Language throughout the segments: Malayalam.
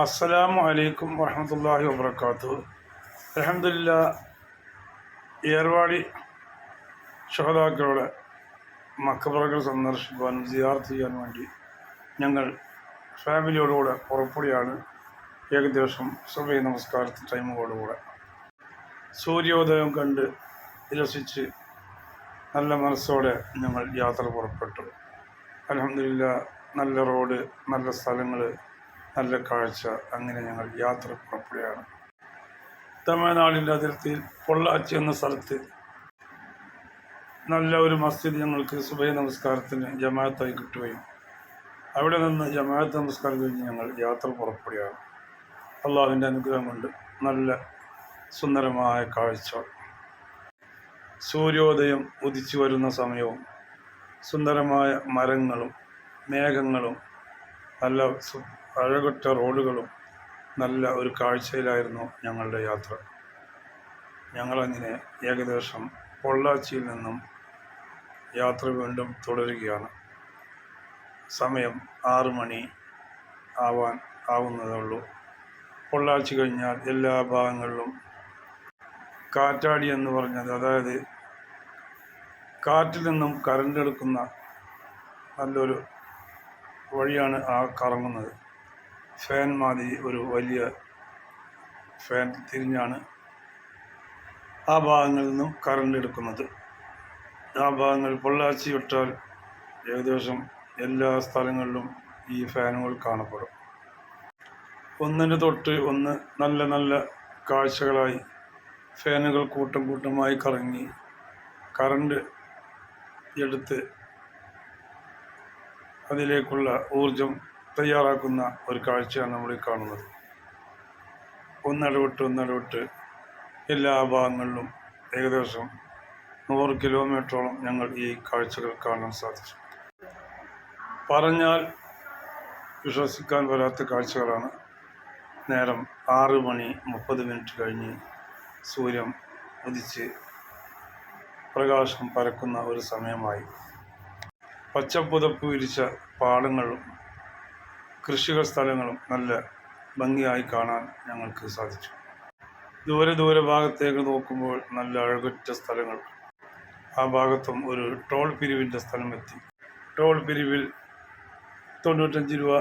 അസ്സലാമു അലൈക്കും വറഹമത്തല്ലാഹി വബർക്കാത്തു അലഹമില്ല ഏർവാടി ഷഹദാക്കളുടെ മക്കബറകൾ സന്ദർശിക്കുവാനും സിയാർത്ത് ചെയ്യാൻ വേണ്ടി ഞങ്ങൾ ഫാമിലിയോടുകൂടെ പുറപ്പെടുകയാണ്. ഏകദേശം സുബൈ നമസ്കാരത്തിൽ ടൈമുകളോടുകൂടെ. സൂര്യോദയം കണ്ട് രസിച്ച് നല്ല മനസ്സോടെ ഞങ്ങൾ യാത്ര പുറപ്പെട്ടു. അലഹമില്ല നല്ല റോഡ് നല്ല സ്ഥലങ്ങൾ നല്ല കാഴ്ച. അങ്ങനെ ഞങ്ങൾ യാത്ര പുറപ്പെടുകയാണ്. തമിഴ്നാടിന്റെ അതിർത്തിയിൽ പൊള്ളാച്ചി എന്ന സ്ഥലത്ത് നല്ല ഒരു മസ്ജിദ് ഞങ്ങൾക്ക് സുബൈ നമസ്കാരത്തിന് ജമാഅത്തായി കിട്ടുകയും അവിടെ നിന്ന് ജമാഅത്ത് നമസ്കാരം കഴിഞ്ഞ് ഞങ്ങൾ യാത്ര പുറപ്പെടുകയാണ്. അള്ളാഹുവിന്റെ അനുഗ്രഹം കൊണ്ട് നല്ല സുന്ദരമായ കാഴ്ച. സൂര്യോദയം ഉദിച്ചു വരുന്ന സമയവും സുന്ദരമായ മരങ്ങളും മേഘങ്ങളും നല്ല അഴകുറ്റ റോഡുകളും നല്ല ഒരു കാഴ്ചയിലായിരുന്നു ഞങ്ങളുടെ യാത്ര. ഞങ്ങളങ്ങനെ ഏകദേശം പൊള്ളാച്ചിയിൽ നിന്നും യാത്ര വീണ്ടും തുടരുകയാണ്. സമയം ആറ് മണി ആവാൻ ആവുന്നതേ ഉള്ളൂ പൊള്ളാച്ചി കഴിഞ്ഞാൽ എല്ലാ ഭാഗങ്ങളിലും കാറ്റാടി എന്ന് പറഞ്ഞത് അതായത് കാറ്റിൽ നിന്നും കറണ്ട് എടുക്കുന്ന നല്ലൊരു വഴിയാണ് ആ കറങ്ങുന്നത്. ഫാൻ മാതിരി ഒരു വലിയ ഫാൻ തിരിഞ്ഞാണ് ആ ഭാഗങ്ങളിൽ നിന്നും കറണ്ട് എടുക്കുന്നത്. ആ ഭാഗങ്ങൾ പൊള്ളാച്ചി വിട്ടാൽ ഏകദേശം എല്ലാ സ്ഥലങ്ങളിലും ഈ ഫാനുകൾ കാണപ്പെടും. ഒന്നിന് തൊട്ട് ഒന്ന് നല്ല നല്ല കാഴ്ചകളായി ഫാനുകൾ കൂട്ടം കൂട്ടമായി കറങ്ങി കറണ്ട് എടുത്ത് അതിലേക്കുള്ള ഊർജം തയ്യാറാക്കുന്ന ഒരു കാഴ്ചയാണ് നമ്മൾ കാണുന്നത്. ഒന്നിടവിട്ട് ഒന്നിടവിട്ട് എല്ലാ ഭാഗങ്ങളിലും ഏകദേശം നൂറ് കിലോമീറ്ററോളം ഞങ്ങൾ ഈ കാഴ്ചകൾ കാണാൻ സാധിച്ചു. പറഞ്ഞാൽ വിശ്വസിക്കാൻ വരാത്ത കാഴ്ചകളാണ്. നേരം ആറ് മണി മുപ്പത് മിനിറ്റ് കഴിഞ്ഞ് സൂര്യൻ ഉദിച്ച് പ്രകാശം പരക്കുന്ന ഒരു സമയമായി. പച്ചപ്പുതപ്പ് വിരിച്ച പാടങ്ങളും കൃഷികൾ സ്ഥലങ്ങളും നല്ല ഭംഗിയായി കാണാൻ ഞങ്ങൾക്ക് സാധിച്ചു. ദൂരെ ദൂരെ ഭാഗത്തേക്ക് നോക്കുമ്പോൾ നല്ല അഴകുറ്റ സ്ഥലങ്ങൾ. ആ ഭാഗത്തും ഒരു ടോൾ പിരിവിന്റെ സ്ഥലമെത്തി. ടോൾ പിരിവിൽ തൊണ്ണൂറ്റഞ്ച് രൂപ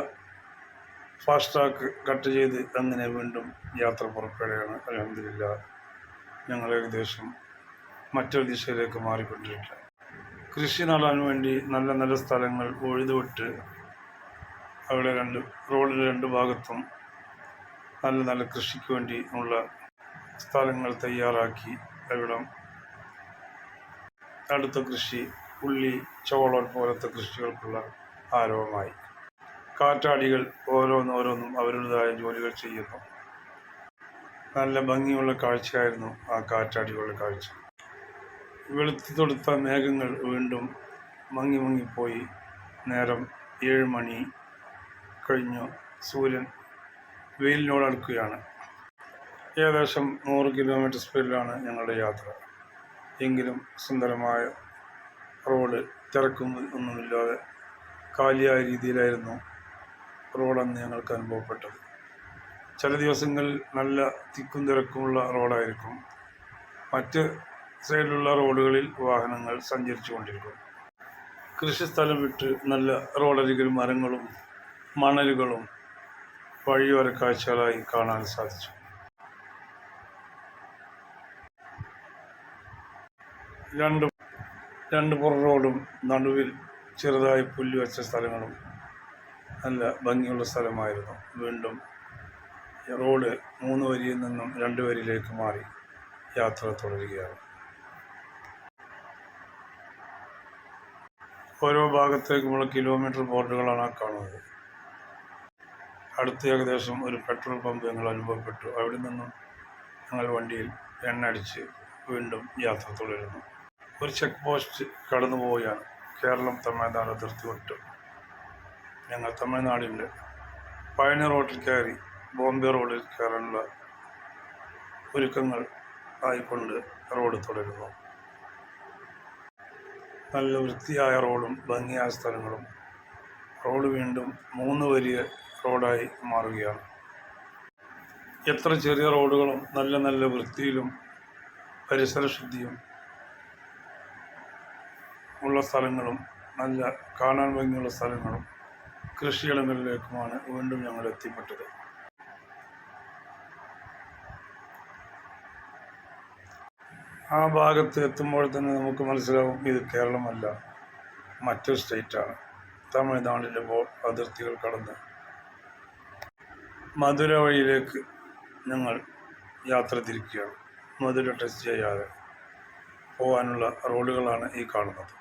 ട്രാക്ക് കട്ട് ചെയ്ത് അങ്ങനെ വീണ്ടും യാത്ര പുറപ്പെടുകയാണ്. അലഹമില്ല ഞങ്ങൾ ഏകദേശം മറ്റൊരു ദിശയിലേക്ക് മാറിക്കൊണ്ടിരിക്കുക കൃഷി നടാൻ വേണ്ടി നല്ല നല്ല സ്ഥലങ്ങൾ ഉഴുതുവിട്ട് അവിടെ രണ്ട് റോഡിന്റെ രണ്ട് ഭാഗത്തും നല്ല നല്ല കൃഷിക്ക് വേണ്ടി ഉള്ള സ്ഥലങ്ങൾ തയ്യാറാക്കി അവിടെ അടുത്ത കൃഷി ഉള്ളി ചോളം പോലത്തെ കൃഷികൾക്കുള്ള ആരവമായി. കാറ്റാടികൾ ഓരോന്നോരോന്നും അവരുടേതായ ജോലികൾ ചെയ്യുന്നു. നല്ല ഭംഗിയുള്ള കാഴ്ചയായിരുന്നു ആ കാറ്റാടികളുടെ കാഴ്ച. വെളുത്തു തൊടുത്ത മേഘങ്ങൾ വീണ്ടും മങ്ങി മങ്ങിപ്പോയി നേരം ഏഴ് മണി. കഴിഞ്ഞു. സൂര്യൻ വെയിലിനോട് അടുക്കുകയാണ്. ഏകദേശം നൂറ് കിലോമീറ്റർ സ്പീഡിലാണ് ഞങ്ങളുടെ യാത്ര. എങ്കിലും സുന്ദരമായ റോഡ് തിരക്കും ഒന്നുമില്ലാതെ കാലിയായ രീതിയിലായിരുന്നു റോഡന്ന് ഞങ്ങൾക്ക് അനുഭവപ്പെട്ടത്. ചില ദിവസങ്ങളിൽ നല്ല തിക്കും തിരക്കുമുള്ള റോഡായിരിക്കും. മറ്റ് സൈഡിലുള്ള റോഡുകളിൽ വാഹനങ്ങൾ സഞ്ചരിച്ചു കൊണ്ടിരിക്കും കൃഷിസ്ഥലം വിട്ട് നല്ല റോഡരികിൽ മരങ്ങളും മണലുകളും വഴിയോര കാഴ്ചകളായി കാണാൻ സാധിച്ചു. രണ്ട് രണ്ട് പുറ റോഡും നടുവിൽ ചെറുതായി പുല്ല് വെച്ച സ്ഥലങ്ങളും നല്ല ഭംഗിയുള്ള സ്ഥലമായിരുന്നു. വീണ്ടും റോഡ് മൂന്ന് വരിയിൽ നിന്നും രണ്ട് വരിയിലേക്ക് മാറി യാത്ര തുടരുകയാണ്. ഓരോ ഭാഗത്തേക്കുമുള്ള കിലോമീറ്റർ ബോർഡുകളാണ് കാണുന്നത്. അടുത്ത് ഏകദേശം ഒരു പെട്രോൾ പമ്പ് ഞങ്ങൾ അനുഭവപ്പെട്ടു. അവിടെ നിന്നും ഞങ്ങൾ വണ്ടിയിൽ എണ്ണ അടിച്ച് വീണ്ടും യാത്ര തുടരുന്നു ഒരു ചെക്ക് പോസ്റ്റ് കടന്നു പോവുകയാണ്. കേരളം തമിഴ്നാട് അതിർത്തി വിട്ടു ഞങ്ങൾ തമിഴ്നാടിന്റെ പഴനി റോഡിൽ കയറി ബോംബെ റോഡിൽ കയറാനുള്ള ഒരുക്കങ്ങൾ ആയിക്കൊണ്ട് റോഡ് തുടരുന്നു നല്ല വൃത്തിയായ റോഡും ഭംഗിയായ സ്ഥലങ്ങളും. റോഡ് വീണ്ടും മൂന്ന് വലിയ റോഡായി മാറുകയാണ്. എത്ര ചെറിയ റോഡുകളും നല്ല നല്ല വൃത്തിയിലും പരിസര ശുദ്ധിയും ഉള്ള സ്ഥലങ്ങളും നല്ല കാണാൻ ഭംഗിയുള്ള സ്ഥലങ്ങളും കൃഷിയിടങ്ങളിലേക്കുമാണ് വീണ്ടും ഞങ്ങൾ എത്തിപ്പെട്ടത്. ആ ഭാഗത്ത് എത്തുമ്പോൾ തന്നെ നമുക്ക് മനസ്സിലാവും ഇത് കേരളമല്ല മറ്റൊരു സ്റ്റേറ്റാണ്. തമിഴ്നാടിന്റെ അതിർത്തികൾ കടന്ന് മധുര വഴിയിലേക്ക് ഞങ്ങൾ യാത്ര തിരിക്കുകയാണ്. മധുര ടെസ്റ്റ് ചെയ്യാതെ പോകാനുള്ള റോഡുകളാണ് ഈ കാണുന്നത്.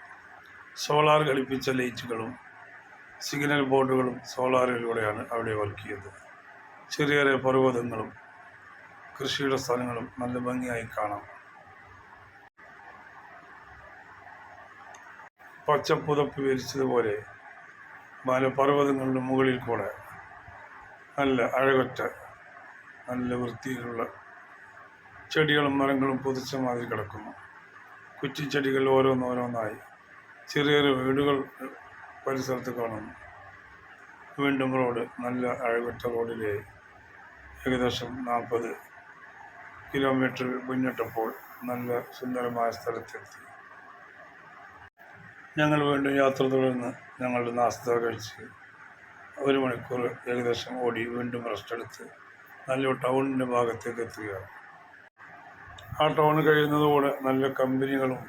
സോളാർ ഘടിപ്പിച്ച ലൈറ്റുകളും സിഗ്നൽ ബോർഡുകളും സോളാറിലൂടെയാണ് അവിടെ വർക്കിയത് ചെറിയ ചെറിയ പർവതങ്ങളും കൃഷിയുടെ സ്ഥലങ്ങളും നല്ല ഭംഗിയായി കാണാം. പച്ചപ്പുതപ്പ് വിരിച്ചതുപോലെ മലപർവതങ്ങളുടെ മുകളിൽ കൂടെ നല്ല അഴകൊറ്റ നല്ല വൃത്തിയിലുള്ള ചെടികളും മരങ്ങളും പൊതിച്ച മാതിരി കിടക്കുന്നു. കുറ്റിച്ചെടികൾ ഓരോന്നോരോന്നായി. ചെറിയ ചെറിയ വീടുകൾ പരിസരത്ത് കാണുന്നു. വീണ്ടും റോഡ് നല്ല അഴകൊറ്റ റോഡിലെ ഏകദേശം നാൽപ്പത് കിലോമീറ്റർ മുന്നിട്ടപ്പോൾ നല്ല സുന്ദരമായ സ്ഥലത്തെത്തി. ഞങ്ങൾ വീണ്ടും യാത്ര തുടർന്ന് ഞങ്ങളുടെ നാസ്ത കഴിച്ച് ഒരു മണിക്കൂർ ഏകദേശം ഓടി വീണ്ടും റെസ്റ്റ് എടുത്ത് നല്ല ടൗണിന്റെ ഭാഗത്തേക്ക് എത്തുകയാണ്. ആ ടൗൺ കഴിയുന്നതോടെ നല്ല കമ്പനികളും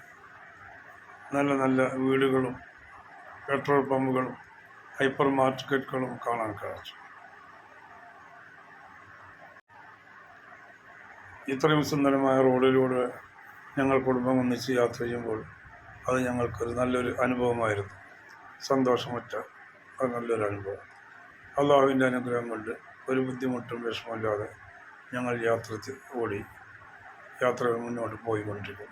നല്ല നല്ല വീടുകളും പെട്രോൾ പമ്പുകളും ഹൈപ്പർ മാർക്കറ്റുകളും കാണാൻ കഴിച്ചു ഇത്രയും സുന്ദരമായ റോഡിലൂടെ ഞങ്ങൾ കുടുംബം ഒന്നിച്ച് യാത്ര ചെയ്യുമ്പോൾ അത് ഞങ്ങൾക്കൊരു നല്ലൊരു അനുഭവമായിരുന്നു. സന്തോഷമറ്റ അത് നല്ലൊരു അനുഭവം. അള്ളാഹുവിന്റെ അനുഗ്രഹം കൊണ്ട് ഒരു ബുദ്ധിമുട്ടും വിഷമമില്ലാതെ ഞങ്ങൾ യാത്ര ഓടി യാത്ര മുന്നോട്ട് പോയിക്കൊണ്ടിരിക്കും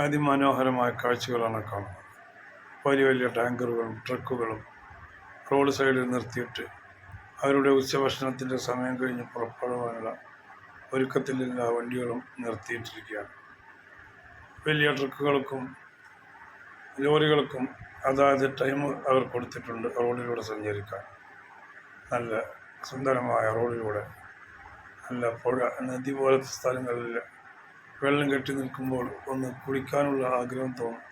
അതിമനോഹരമായ കാഴ്ചകളാണ് കാണുന്നത്. വലിയ വലിയ ടാങ്കറുകളും ട്രക്കുകളും റോഡ് സൈഡിൽ നിർത്തിയിട്ട് അവരുടെ ഉച്ചഭക്ഷണത്തിന്റെ സമയം കഴിഞ്ഞ് പുറപ്പെടുവാനുള്ള ഒരുക്കത്തിലുള്ള വണ്ടികളും നിർത്തിയിട്ടിരിക്കുകയാണ്. വലിയ ട്രക്കുകൾക്കും ലോറികൾക്കും അതായത് ടൈം അവർ കൊടുത്തിട്ടുണ്ട് റോഡിലൂടെ സഞ്ചരിക്കാൻ. നല്ല സുന്ദരമായ റോഡിലൂടെ. നല്ല പുഴ നദി പോലത്തെ സ്ഥലങ്ങളിൽ വെള്ളം കെട്ടി നിൽക്കുമ്പോൾ ഒന്ന് കുളിക്കാനുള്ള ആഗ്രഹം തോന്നും.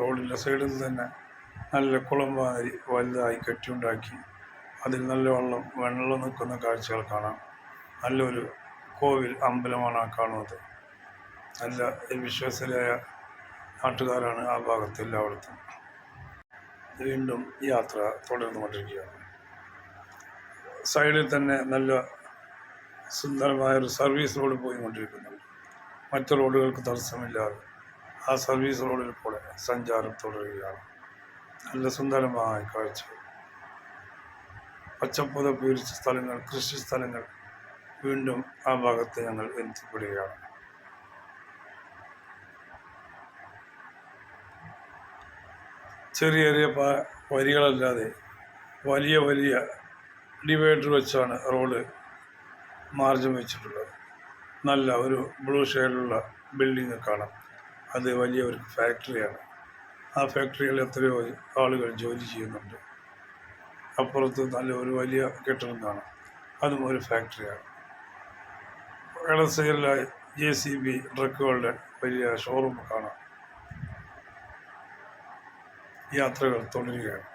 റോഡിന്റെ സൈഡിൽ തന്നെ നല്ല കുളം മാതിരി വലുതായി കെട്ടിയുണ്ടാക്കി. അതിൽ നല്ല വെള്ളം വെള്ളം നിൽക്കുന്ന കാഴ്ചകൾ കാണാം. നല്ലൊരു കോവിൽ അമ്പലമാണ് ആ കാണുന്നത്. നല്ല വിശ്വാസരായ നാട്ടുകാരാണ് ആ ഭാഗത്ത് വീണ്ടും യാത്ര തുടർന്നുകൊണ്ടിരിക്കുകയാണ്. സൈഡിൽ തന്നെ നല്ല സുന്ദരമായ ഒരു സർവീസ് റോഡ് പോയിക്കൊണ്ടിരിക്കുന്നുണ്ട് മറ്റു റോഡുകൾക്ക് തടസ്സമില്ലാതെ ആ സർവീസ് റോഡിൽ കൂടെ സഞ്ചാരം തുടരുകയാണ്. നല്ല സുന്ദരമായ കാഴ്ച പച്ചപ്പുത പൂരിച്ച സ്ഥലങ്ങൾ കൃഷി സ്ഥലങ്ങൾ വീണ്ടും ആ ഭാഗത്ത് ഞങ്ങൾ എത്തിപ്പെടുകയാണ്. ചെറിയ ചെറിയ വരികളല്ലാതെ വലിയ വലിയ ഡിവൈഡർ വെച്ചാണ് റോഡ് മാർജിൻ വെച്ചിട്ടുള്ളത്. നല്ല ഒരു ബ്ലൂ ഷെയ്ഡിലുള്ള ബിൽഡിങ് കാണാം. അത് വലിയ ഒരു ഫാക്ടറിയാണ്. ആ ഫാക്ടറിയിൽ എത്രയോ ആളുകൾ ജോലി ചെയ്യുന്നുണ്ട്. അപ്പുറത്ത് നല്ല ഒരു വലിയ കെട്ടിടം കാണാം. അതും ഒരു ഫാക്ടറിയാണ്. ഇടസൈഡിലായി സൈഡിലായി ജെ സി ബി ട്രക്കുകളുടെ വലിയ ഷോറൂം കാണാം. യാത്രകൾ തുടരുകയാണ്.